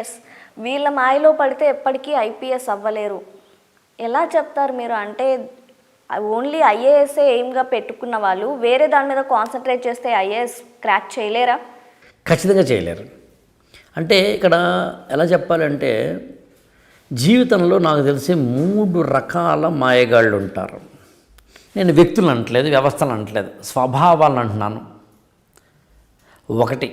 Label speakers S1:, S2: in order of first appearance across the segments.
S1: Yes వీళ్ళ మాయలో పడితే ఎప్పటికీ ఐపీఎస్ అవ్వలేరు. ఎలా చెప్తారు మీరు? అంటే ఓన్లీ ఐఏఎస్ఏ ఎయిమ్గా పెట్టుకున్న వాళ్ళు వేరే దాని మీద కాన్సన్ట్రేట్ చేస్తే ఐఏఎస్ క్రాక్ చేయలేరా?
S2: ఖచ్చితంగా చేయలేరు. అంటే ఇక్కడ ఎలా చెప్పాలంటే జీవితంలో నాకు తెలిసి మూడు రకాల మాయగాళ్ళు ఉంటారు నేను వ్యక్తులు అనట్లేదు వ్యవస్థలు అనట్లేదు స్వభావాలను అంటున్నాను. ఒకటి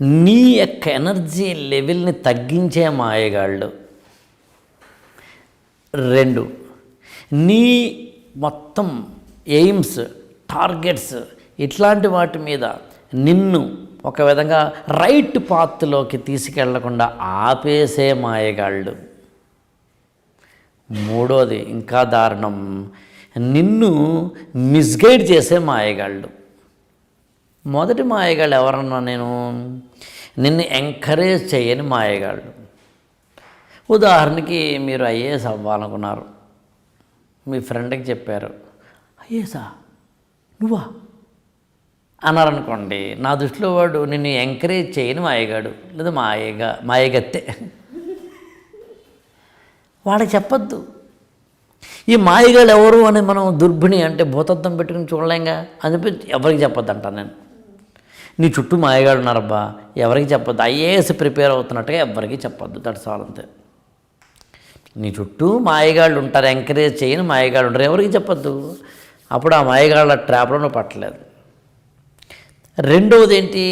S2: నీ యొక్క ఎనర్జీ లెవెల్ని తగ్గించే మాయగాళ్ళు. రెండు నీ మొత్తం ఎయిమ్స్ టార్గెట్స్ ఇట్లాంటి వాటి మీద నిన్ను ఒక విధంగా రైట్ పాత్లోకి తీసుకెళ్ళకుండా ఆపేసే మాయగాళ్ళు. మూడోది ఇంకా దారుణం నిన్ను మిస్గైడ్ చేసే మాయగాళ్ళు. మొదటి మాయగాళ్ళు ఎవరన్నా నేను? నిన్ను ఎంకరేజ్ చేయని మాయగాళ్ళు. ఉదాహరణకి మీరు ఐఏఎస్ అవ్వాలనుకున్నారు. మీ ఫ్రెండ్కి చెప్పారు ఐఏఎసా నువ్వా? అన్నారనుకోండి నా దృష్టిలో వాడు నిన్ను ఎంకరేజ్ చేయని మాయగాడు లేదా మాయగా మాయగత్తే. వాడికి చెప్పొద్దు. ఈ మాయగాడు ఎవరు అని మనం దుర్భిణి అంటే భూతత్వం పెట్టుకుని చూడలేంగా? అని చెప్పి ఎవరికి చెప్పొద్దు అంటాను నేను? నీ చుట్టూ మాయగాడు ఉన్నారబ్బా ఎవరికి చెప్పొద్దు. ఐఏఎస్ ప్రిపేర్ అవుతున్నట్టుగా ఎవరికి చెప్పొద్దు. దట్స్ ఆల్ అంతే. నీ చుట్టూ మాయగాళ్ళు ఉంటారు ఎంకరేజ్ చేయని మాయగాళ్ళు ఉంటారు ఎవరికి చెప్పొద్దు? అప్పుడు ఆ మాయగాళ్ళ ట్రాప్లో నువ్వు పట్టలేదు. రెండవది ఏంటి?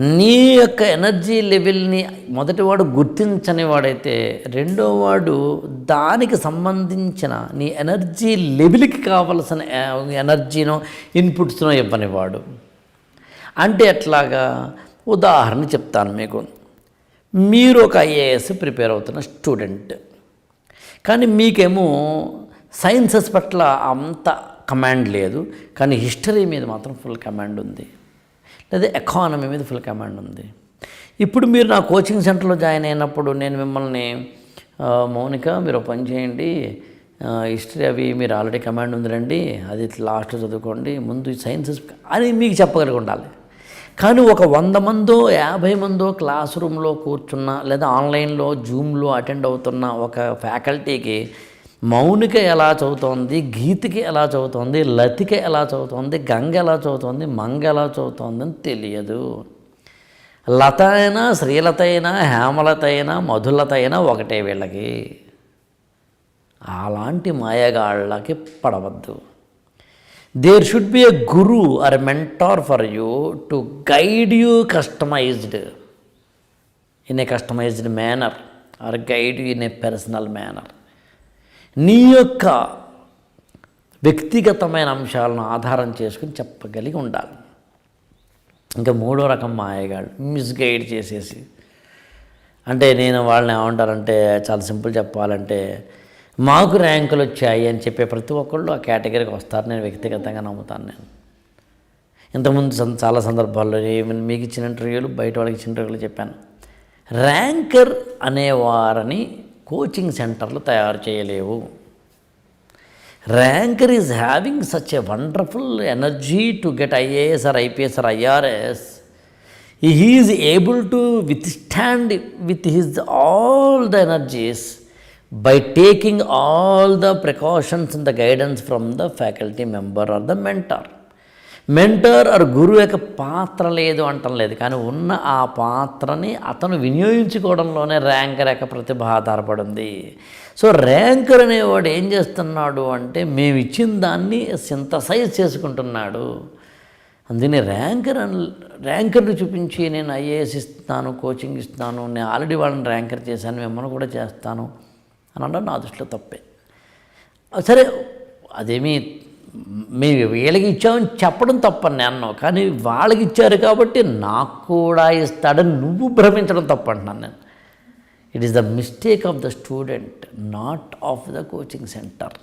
S2: నీ యొక్క ఎనర్జీ లెవెల్ని మొదటివాడు గుర్తించని వాడైతే రెండో వాడు దానికి సంబంధించిన నీ ఎనర్జీ లెవెల్కి కావలసిన ఎనర్జీనో ఇన్పుట్స్నో ఇవ్వనివాడు. అంటే ఎట్లాగా? ఉదాహరణ చెప్తాను మీకు. మీరు ఒక ఐఏఎస్ ప్రిపేర్ అవుతున్న స్టూడెంట్. కానీ మీకేమో సైన్సెస్ పట్ల అంత కమాండ్ లేదు. కానీ హిస్టరీ మీద మాత్రం ఫుల్ కమాండ్ ఉంది. లేదా ఎకానమీ మీద ఫుల్ కమాండ్ ఉంది. ఇప్పుడు మీరు నా కోచింగ్ సెంటర్లో జాయిన్ అయినప్పుడు నేను మిమ్మల్ని మౌనిక మీరు పని చేయండి. హిస్టరీ అవి మీరు ఆల్రెడీ కమాండ్ ఉందిరండి అది లాస్ట్ చదువుకోండి. ముందు సైన్సెస్ అని మీకు చెప్పగలిగి ఉండాలి. కానీ ఒక వంద మందో యాభై మందో క్లాస్ రూమ్లో కూర్చున్న లేదా ఆన్లైన్లో జూమ్లో అటెండ్ అవుతున్న ఒక ఫ్యాకల్టీకి మౌనిక ఎలా చదువుతోంది గీతికి ఎలా చదువుతోంది లతిక ఎలా చదువుతోంది గంగ ఎలా చదువుతోంది మంగ ఎలా చదువుతోంది అని తెలియదు. లత అయినా శ్రీలత అయినా హేమలత అయినా మధులత అయినా ఒకటే వీళ్ళకి. అలాంటి మాయగాళ్ళకి పడవద్దు. There should be a guru or a mentor for you to guide you customized in a customized manner or guide you in a personal manner నీ యొక్క వ్యక్తిగతమైన అంశాలను ఆధారం చేసుకుని చెప్పగలిగి ఉండాలి. ఇంకా మూడో రకం మాయగాడు మిస్గైడ్ చేసేసి. అంటే నేను వాళ్ళని ఏమంటారంటే చాలా సింపుల్ చెప్పాలంటే మాకు ర్యాంకులు వచ్చాయి అని చెప్పే ప్రతి ఒక్కళ్ళు ఆ కేటగిరీకి వస్తారు. నేను వ్యక్తిగతంగా నమ్ముతాను నేను. ఇంతకుముందు చాలా సందర్భాల్లో మీకు ఇచ్చిన ఇంటర్వ్యూలు బయట వాళ్ళకి ఇచ్చిన ఇంటర్వ్యూలు చెప్పాను. ర్యాంకర్ అనేవారని కోచింగ్ సెంటర్లు తయారు చేయలేవు. Ranker is having such a wonderful energy to get IAS or IPS or IRS. he able to withstand with his all the energies. By taking all the precautions and the guidance from the faculty member or the mentor. Mentor or గురువు యొక్క పాత్ర లేదు అంటం లేదు కానీ ఉన్న ఆ పాత్రని అతను వినియోగించుకోవడంలోనే ర్యాంకర్ యొక్క ప్రతిభ ఆధారపడింది సో ర్యాంకర్ అనేవాడు ఏం చేస్తున్నాడు అంటే మేము ఇచ్చిన దాన్ని సింథసైజ్ చేసుకుంటున్నాడు అందుకని ర్యాంకర్ అని ర్యాంకర్ని చూపించి నేను ఐఏఎస్ ఇస్తున్నాను కోచింగ్ ఇస్తున్నాను నేను ఆల్రెడీ వాళ్ళని ర్యాంకర్ చేశాను మిమ్మల్ని కూడా చేస్తాను అని అనడం నా దృష్టిలో తప్పే. సరే అదేమీ మేము వీళ్ళకి ఇచ్చామని చెప్పడం తప్పని నేను అన్నావు. కానీ వాళ్ళకి ఇచ్చారు కాబట్టి నాకు కూడా ఇస్తాడని నువ్వు భ్రమించడం తప్పంటున్నాను నేను. It is the mistake of the student not of the coaching centre